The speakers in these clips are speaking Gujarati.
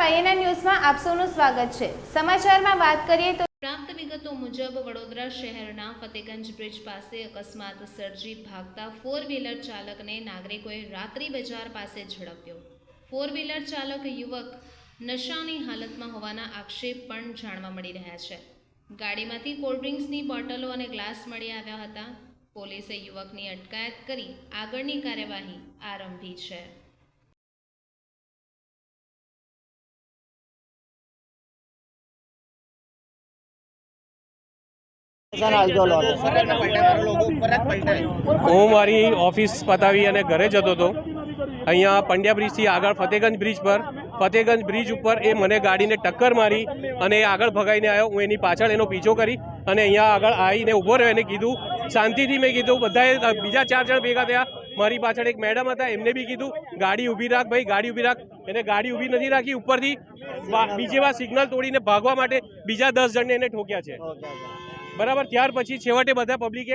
વાયએનએન ન્યૂઝમાં આપ સૌનું સ્વાગત છે. સમાચારમાં વાત કરીએ તો પ્રાપ્ત વિગતો મુજબ વડોદરા શહેરના ફતેગંજ બ્રિજ પાસે અકસ્માત સર્જી ભાગતા ફોર વ્હીલર ચાલકને નાગરિકોએ રાત્રિ બજાર પાસે ઝડપ્યો. ફોર વ્હીલર ચાલક યુવક નશાની હાલતમાં હોવાના આક્ષેપ પણ જાણવા મળી રહ્યા છે. ગાડીમાંથી કોલ્ડ ડ્રિંક્સની બોટલો અને ગ્લાસ મળી આવ્યા હતા. પોલીસે યુવકની અટકાયત કરી આગળની કાર્યવાહી આરંભી છે. હું મારી ઓફિસ પતાવી અને ઘરે જતો હતો. અહીંયા પંડ્યા બ્રિજથી આગળ ફતેગંજ બ્રિજ પર ફતેગંજ બ્રિજ ઉપર એ મને ગાડીને ટક્કર મારી અને એ આગળ ભગાઈને આવ્યો. હું એની પાછળ એનો પીછો કરી અને અહીંયા આગળ આવીને ઊભો રહ્યો. એને કીધું શાંતિથી મેં કીધું બધાએ બીજા ચાર જણ ભેગા થયા. મારી પાછળ એક મેડમ હતા એમને બી કીધું ગાડી ઊભી રાખ ભાઈ ગાડી ઊભી રાખ. એને ગાડી ઊભી નથી રાખી ઉપરથી બીજી વાર સિગ્નલ તોડીને ભાગવા માટે બીજા દસ જણને એને ઠોક્યા છે. બરાબર ત્યાર પછી છેવટે બધા પબ્લિકે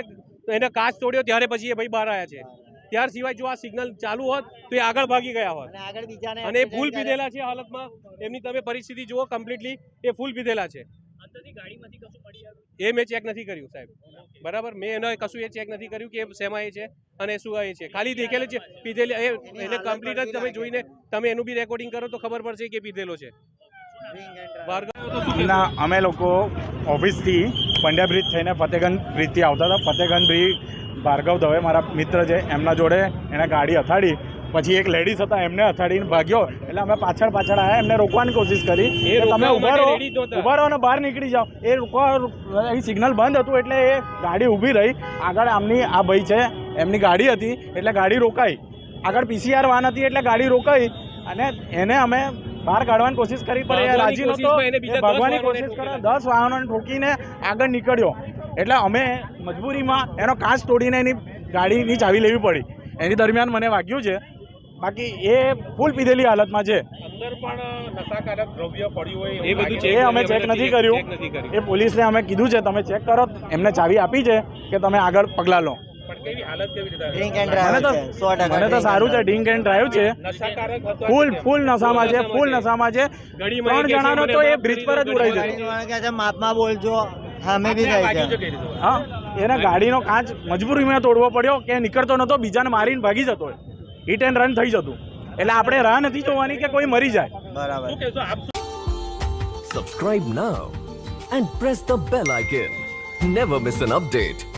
એને કાચ તોડ્યો ત્યારે પછી એ ભાઈ બહાર આવ્યા છે. ત્યાર સિવાય જો આ સિગ્નલ ચાલુ હોત તો એ આગળ ભાગી ગયા હોત. અને આગળ બીજાને અને એ ફૂલ પીધેલા છે હાલતમાં. એમની તમે પરિસ્થિતિ જુઓ કમ્પ્લીટલી એ ફૂલ પીધેલા છે. એ મેં ચેક નથી કર્યું સાહેબ. બરાબર મેં એને કશું એ ચેક નથી કર્યું કે શેમાં એ છે અને શું એ છે. ખાલી દેખેલું છે પીધેલી એને કમ્પ્લીટ જ તમે જોઈને તમે એનું બી રેકોર્ડિંગ કરો તો ખબર પડશે કે પીધેલો છે. અમે લોકો ઓફિસથી પંડ્યા બ્રિજ થઈને ફતેગંજ બ્રિજથી આવતા હતા. ફતેગંજ બ્રિજ ભાર્ગવ દવે મારા મિત્ર છે એમના જોડે એણે ગાડી અથાડી. પછી એક લેડીઝ હતા એમને અથાડીને ભાગ્યો. એટલે અમે પાછળ પાછળ આવ્યા એમને રોકવાની કોશિશ કરી એ તમે ઊભા રહો. ઊભા રહો અને બહાર નીકળી જાઓ. એ રોકવા અહીં સિગ્નલ બંધ હતું એટલે એ ગાડી ઊભી રહી. આગળ આમની આ ભાઈ છે એમની ગાડી હતી એટલે ગાડી રોકાઈ. આગળ પીસીઆર વાન હતી એટલે ગાડી રોકાઈ. અને એને અમે બહાર કાઢવાની કોશિશ કરી પણ એ રાજી નહોતો. કોશિશમાં એને બીજા એ ભાગવાની કોશિશ કરે દસ વાહનોને ઠોકીને આગળ નીકળ્યો. એટલે અમે મજબૂરીમાં એનો કાચ તોડીને એની ગાડીની ચાવી લેવી પડી. એની દરમિયાન મને વાગ્યું છે. બાકી એ ફૂલ પીધેલી હાલતમાં છે. અંદર પણ નશાકારક દ્રવ્ય પડ્યું હોય એ બધું એ અમે ચેક નથી કર્યું. નથી કર્યું. એ પોલીસને અમે કીધું છે તમે ચેક કરો એમને ચાવી આપી છે કે તમે આગળ પગલાં લો. ડ્રિંક એન્ડ ડ્રાઈવ સો ટકા મને તો સારું છે ડિંક એન્ડ ડ્રાઈવ છે. ફૂલ ફૂલ નશામાં છે ફૂલ નશામાં છે. ત્રણ જણાનો તો એ બ્રિજ પર જ ઉડાઈ દીધો ગાડીવાળા કહે છે માપમાં બોલજો સામે બી કહે છે છે. કઈ રીતે? હા એને ગાડીનો કાચ મજબૂરીમાં તોડવો પડ્યો કે નીકળતો નતો બીજાને મારીને ભાગી જતો હિટ એન્ડ રન થઈ જતું. એટલે આપણે રાહ નથી જોવાની કે કોઈ મરી જાય. બરાબર. શું કહેશો? આપ press bell icon. Never miss an update.